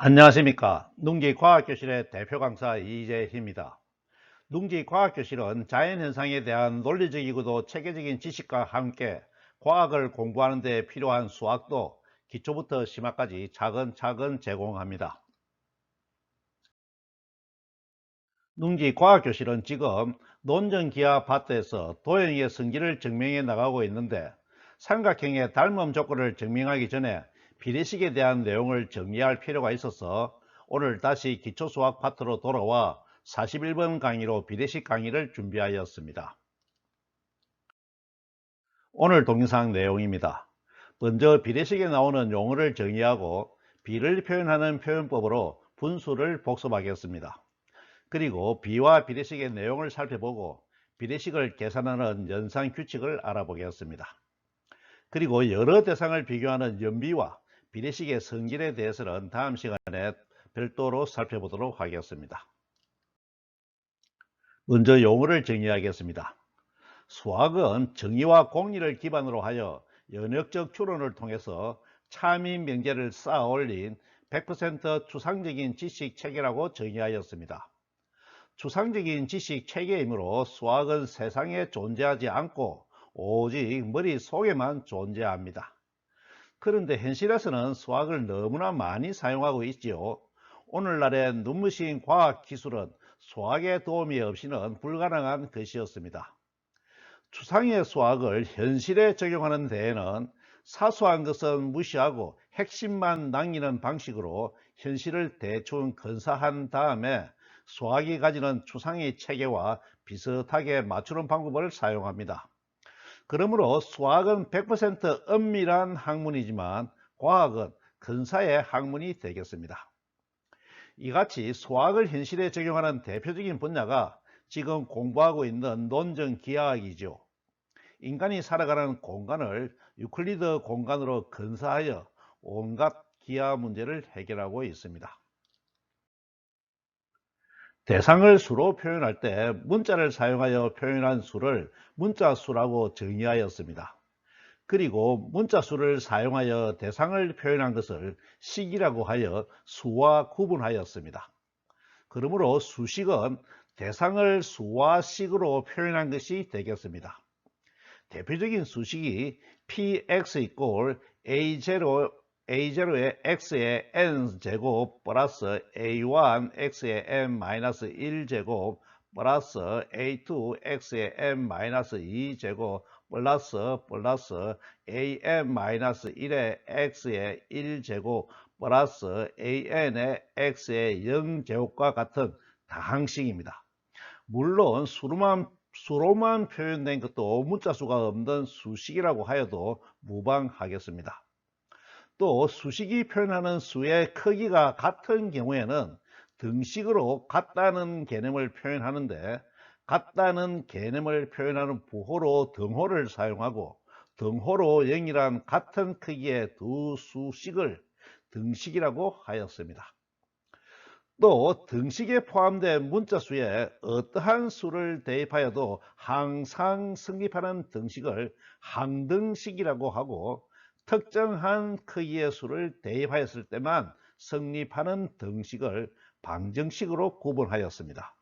안녕하십니까. 농지과학교실의 대표 강사 이재희입니다. 농지과학교실은 자연현상에 대한 논리적이고도 체계적인 지식과 함께 과학을 공부하는 데 필요한 수학도 기초부터 심화까지 차근차근 제공합니다. 농지과학교실은 지금 논전기아 파트에서 도형의 성질을 증명해 나가고 있는데 삼각형의 닮음 조건을 증명하기 전에 비례식에 대한 내용을 정리할 필요가 있어서 오늘 다시 기초수학 파트로 돌아와 41번 강의로 비례식 강의를 준비하였습니다. 오늘 동영상 내용입니다. 먼저 비례식에 나오는 용어를 정의하고 비를 표현하는 표현법으로 분수를 복습하겠습니다. 그리고 비와 비례식의 내용을 살펴보고 비례식을 계산하는 연산 규칙을 알아보겠습니다. 그리고 여러 대상을 비교하는 연비와 비례식의 성질에 대해서는 다음 시간에 별도로 살펴보도록 하겠습니다. 먼저 용어를 정의하겠습니다. 수학은 정의와 공리를 기반으로 하여 연역적 추론을 통해서 참인 명제를 쌓아 올린 100% 추상적인 지식 체계라고 정의하였습니다. 추상적인 지식 체계이므로 수학은 세상에 존재하지 않고 오직 머릿속에만 존재합니다. 그런데 현실에서는 수학을 너무나 많이 사용하고 있지요. 오늘날의 눈부신 과학기술은 수학의 도움이 없이는 불가능한 것이었습니다. 추상의 수학을 현실에 적용하는 데에는 사소한 것은 무시하고 핵심만 남기는 방식으로 현실을 대충 건사한 다음에 수학이 가지는 추상의 체계와 비슷하게 맞추는 방법을 사용합니다. 그러므로 수학은 100% 엄밀한 학문이지만 과학은 근사의 학문이 되겠습니다. 이같이 수학을 현실에 적용하는 대표적인 분야가 지금 공부하고 있는 논전기하학이죠. 인간이 살아가는 공간을 유클리드 공간으로 근사하여 온갖 기하 문제를 해결하고 있습니다. 대상을 수로 표현할 때 문자를 사용하여 표현한 수를 문자 수라고 정의하였습니다. 그리고 문자 수를 사용하여 대상을 표현한 것을 식이라고 하여 수와 구분하였습니다. 그러므로 수식은 대상을 수와 식으로 표현한 것이 되겠습니다. 대표적인 수식이 px equal a0 a0의 x의 n제곱 플러스 a1 x의 n-1제곱 플러스 a2 x의 n-2제곱 플러스 플러스 an-1의 x의 1제곱 플러스 an의 x의 0제곱과 같은 다항식입니다. 물론 수로만, 수로만 표현된 것도 문자수가 없는 수식이라고 하여도 무방하겠습니다. 또 수식이 표현하는 수의 크기가 같은 경우에는 등식으로 같다는 개념을 표현하는데 같다는 개념을 표현하는 부호로 등호를 사용하고 등호로 0이란 같은 크기의 두 수식을 등식이라고 하였습니다. 또 등식에 포함된 문자수에 어떠한 수를 대입하여도 항상 성립하는 등식을 항등식이라고 하고 특정한 크기의 수를 대입하였을 때만 성립하는 등식을 방정식으로 구분하였습니다.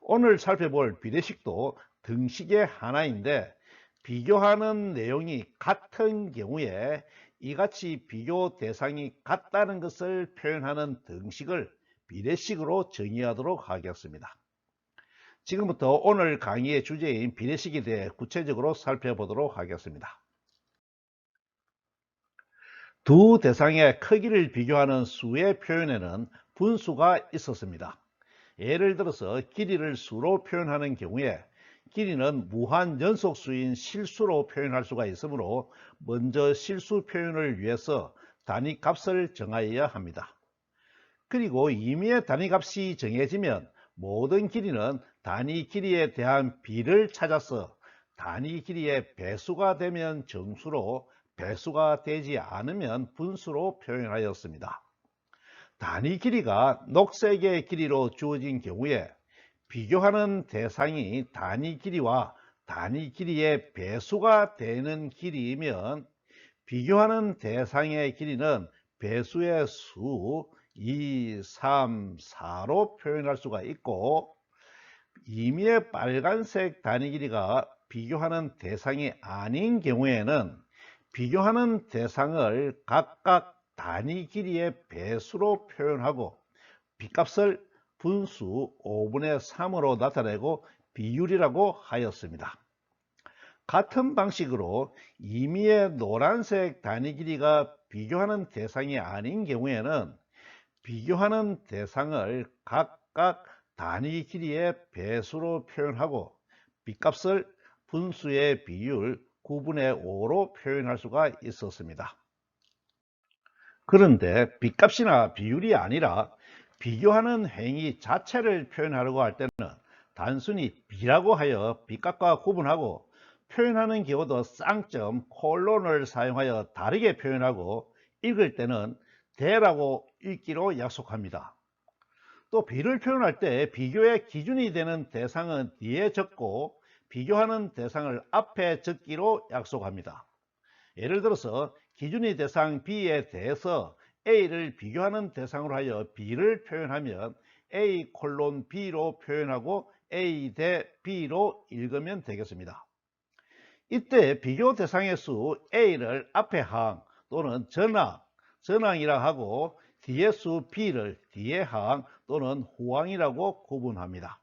오늘 살펴볼 비례식도 등식의 하나인데 비교하는 내용이 같은 경우에 이같이 비교 대상이 같다는 것을 표현하는 등식을 비례식으로 정의하도록 하겠습니다. 지금부터 오늘 강의의 주제인 비례식에 대해 구체적으로 살펴보도록 하겠습니다. 두 대상의 크기를 비교하는 수의 표현에는 분수가 있었습니다. 예를 들어서 길이를 수로 표현하는 경우에 길이는 무한 연속수인 실수로 표현할 수가 있으므로 먼저 실수 표현을 위해서 단위값을 정하여야 합니다. 그리고 임의의 단위값이 정해지면 모든 길이는 단위 길이에 대한 비를 찾아서 단위 길이의 배수가 되면 정수로 배수가 되지 않으면 분수로 표현하였습니다. 단위 길이가 녹색의 길이로 주어진 경우에 비교하는 대상이 단위 길이와 단위 길이의 배수가 되는 길이이면 비교하는 대상의 길이는 배수의 수 2, 3, 4로 표현할 수가 있고 임의의 빨간색 단위 길이가 비교하는 대상이 아닌 경우에는 비교하는 대상을 각각 단위 길이의 배수로 표현하고 빗값을 분수 5분의 3으로 나타내고 비율이라고 하였습니다. 같은 방식으로 임의의 노란색 단위 길이가 비교하는 대상이 아닌 경우에는 비교하는 대상을 각각 단위 길이의 배수로 표현하고 빗값을 분수의 비율 9분의 5로 표현할 수가 있었습니다. 그런데 빗값이나 비율이 아니라 비교하는 행위 자체를 표현하려고 할 때는 단순히 비라고 하여 빗값과 구분하고 표현하는 경우도 쌍점, 콜론을 사용하여 다르게 표현하고 읽을 때는 대라고 읽기로 약속합니다. 또 비를 표현할 때 비교의 기준이 되는 대상은 뒤에 적고 비교하는 대상을 앞에 적기로 약속합니다. 예를 들어서 기준이 대상 B에 대해서 A를 비교하는 대상으로 하여 B를 표현하면 A 콜론 B로 표현하고 A 대 B로 읽으면 되겠습니다. 이때 비교 대상의 수 A를 앞에 항 또는 전항, 전항이라 하고 뒤에 수 B를 뒤에 항 또는 후항이라고 구분합니다.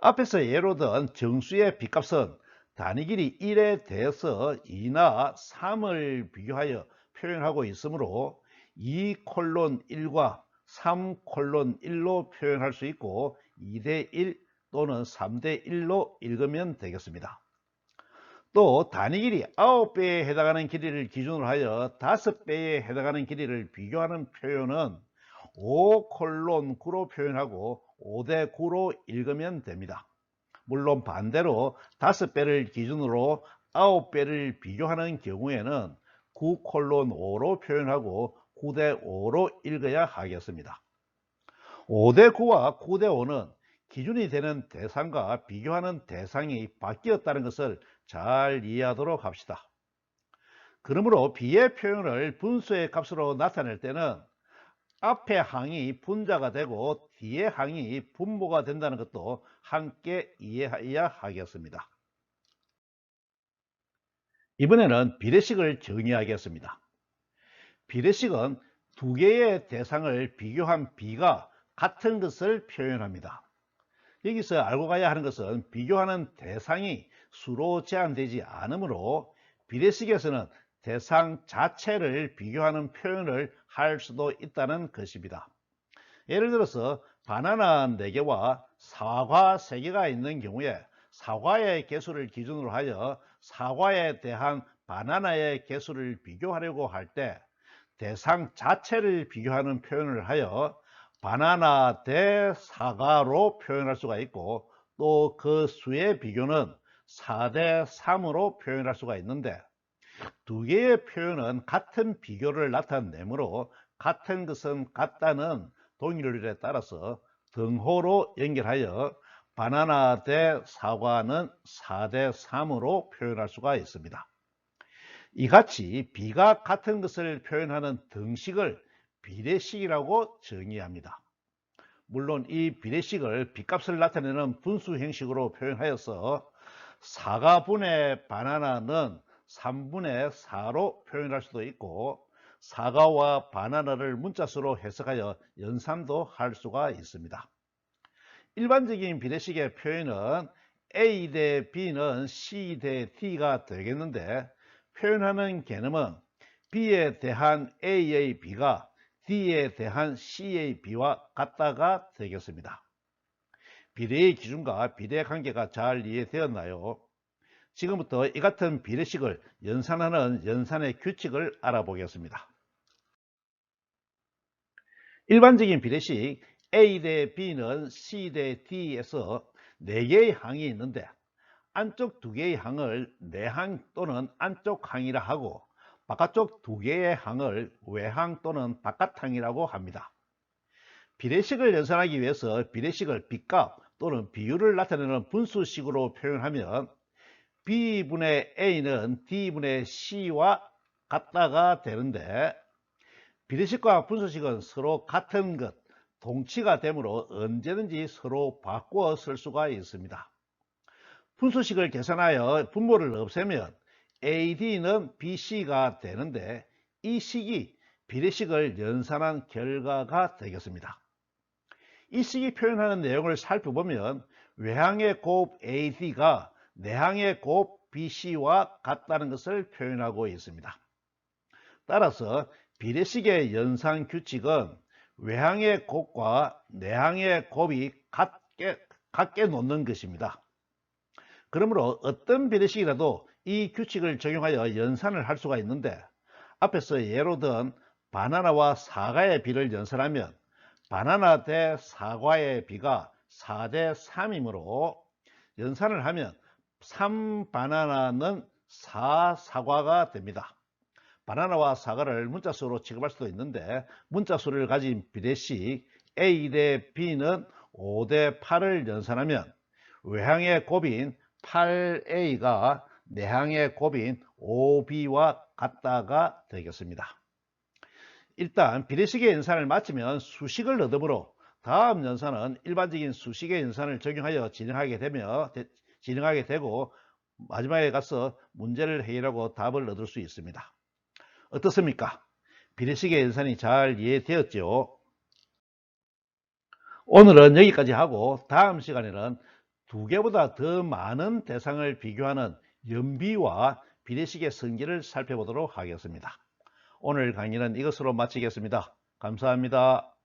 앞에서 예로 든 정수의 빗값은 단위 길이 1에 대해서 2나 3을 비교하여 표현하고 있으므로 2 콜론 1과 3 콜론 1로 표현할 수 있고 2대 1 또는 3대 1로 읽으면 되겠습니다. 또 단위 길이 9배에 해당하는 길이를 기준으로 하여 5배에 해당하는 길이를 비교하는 표현은 5 콜론 9로 표현하고 5대 9로 읽으면 됩니다. 물론 반대로 5배를 기준으로 9배를 비교하는 경우에는 9 콜론 5로 표현하고 9대 5로 읽어야 하겠습니다. 5대 9와 9대 5는 기준이 되는 대상과 비교하는 대상이 바뀌었다는 것을 잘 이해하도록 합시다. 그러므로 비의 표현을 분수의 값으로 나타낼 때는 앞에 항이 분자가 되고 뒤에 항이 분모가 된다는 것도 함께 이해해야 하겠습니다. 이번에는 비례식을 정의하겠습니다. 비례식은 두 개의 대상을 비교한 비가 같은 것을 표현합니다. 여기서 알고 가야 하는 것은 비교하는 대상이 수로 제한되지 않으므로 비례식에서는 대상 자체를 비교하는 표현을 할 수도 있다는 것입니다. 예를 들어서 바나나 4개와 사과 3개가 있는 경우에 사과의 개수를 기준으로 하여 사과에 대한 바나나의 개수를 비교하려고 할 때 대상 자체를 비교하는 표현을 하여 바나나 대 사과로 표현할 수가 있고 또 그 수의 비교는 4대 3으로 표현할 수가 있는데 두 개의 표현은 같은 비교를 나타내므로 같은 것은 같다는 동일률에 따라서 등호로 연결하여 바나나 대 사과는 4대 3으로 표현할 수가 있습니다. 이같이 비가 같은 것을 표현하는 등식을 비례식이라고 정의합니다. 물론 이 비례식을 빗값을 나타내는 분수 형식으로 표현하여서 4가분의 바나나는 3분의 4로 표현할 수도 있고 사과와 바나나를 문자수로 해석하여 연산도 할 수가 있습니다. 일반적인 비례식의 표현은 A 대 B는 C 대 D가 되겠는데 표현하는 개념은 B에 대한 A의 B가 D에 대한 C의 B와 같다가 되겠습니다. 비례의 기준과 비례 관계가 잘 이해되었나요? 지금부터 이 같은 비례식을 연산하는 연산의 규칙을 알아보겠습니다. 일반적인 비례식 A 대 B는 C 대 D에서 4개의 항이 있는데 안쪽 2개의 항을 내항 또는 안쪽 항이라 하고 바깥쪽 2개의 항을 외항 또는 바깥항이라고 합니다. 비례식을 연산하기 위해서 비례식을 빗값 또는 비율을 나타내는 분수식으로 표현하면 B분의 A는 D분의 C와 같다가 되는데 비례식과 분수식은 서로 같은 것, 동치가 되므로 언제든지 서로 바꾸어 쓸 수가 있습니다. 분수식을 계산하여 분모를 없애면 AD는 BC가 되는데 이 식이 비례식을 연산한 결과가 되겠습니다. 이 식이 표현하는 내용을 살펴보면 외항의 곱 AD가 내항의 곱 BC와 같다는 것을 표현하고 있습니다. 따라서 비례식의 연산 규칙은 외항의 곱과 내항의 곱이 같게, 같게 놓는 것입니다. 그러므로 어떤 비례식이라도 이 규칙을 적용하여 연산을 할 수가 있는데 앞에서 예로 든 바나나와 사과의 비를 연산하면 바나나 대 사과의 비가 4대 3이므로 연산을 하면 3 바나나는 4 사과가 됩니다. 바나나와 사과를 문자수로 취급할 수도 있는데 문자수를 가진 비례식 A 대 B는 5 대 8을 연산하면 외항의 곱인 8A가 내항의 곱인 5B와 같다가 되겠습니다. 일단 비례식의 연산을 마치면 수식을 얻으므로 다음 연산은 일반적인 수식의 연산을 적용하여 진행하게 되며 진행하게 되고 마지막에 가서 문제를 해결하고 답을 얻을 수 있습니다. 어떻습니까? 비례식의 연산이 잘 이해되었죠? 오늘은 여기까지 하고 다음 시간에는 두 개보다 더 많은 대상을 비교하는 연비와 비례식의 성질을 살펴보도록 하겠습니다. 오늘 강의는 이것으로 마치겠습니다. 감사합니다.